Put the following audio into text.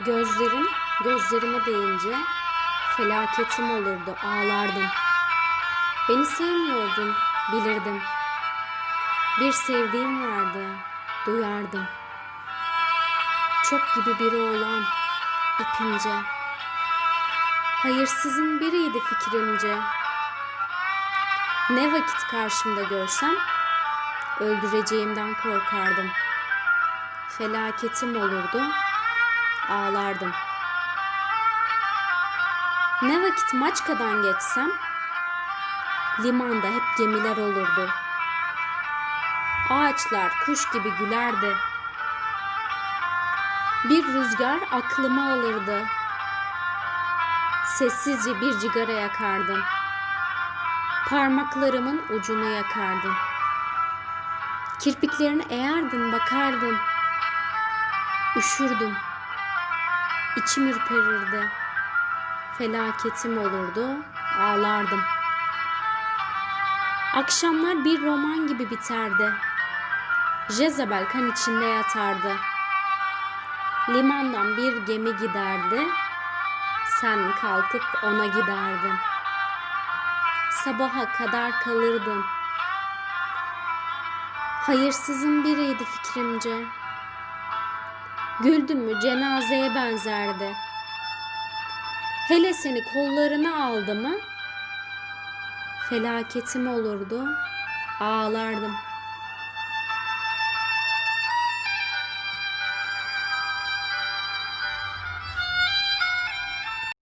Gözlerim gözlerime değince felaketim olurdu, ağlardım. Beni sevmiyordun, bilirdim. Bir sevdiğim vardı, duyardım. Çok gibi biri olan ipince. Hayırsızın biriydi fikrimce. Ne vakit karşımda görsem öldüreceğimden korkardım. Felaketim olurdu, ağlardım. Ne vakit Maçka'dan geçsem limanda hep gemiler olurdu. Ağaçlar kuş gibi gülerdi. Bir rüzgar aklıma alırdı. Sessizce bir cigara yakardım. Parmaklarımın ucunu yakardım. Kirpiklerini eğerdin bakardın. Üşürdüm. İçim ürperirdi. Felaketim olurdu, ağlardım. Akşamlar bir roman gibi biterdi. Jezebel kan içinde yatardı. Limandan bir gemi giderdi. Sen kalkıp ona giderdin. Sabaha kadar kalırdın. Hayırsızın biriydi fikrimce. Güldüm mü cenazeye benzerdi. Hele seni kollarına aldı mı? Felaketim olurdu, ağlardım.''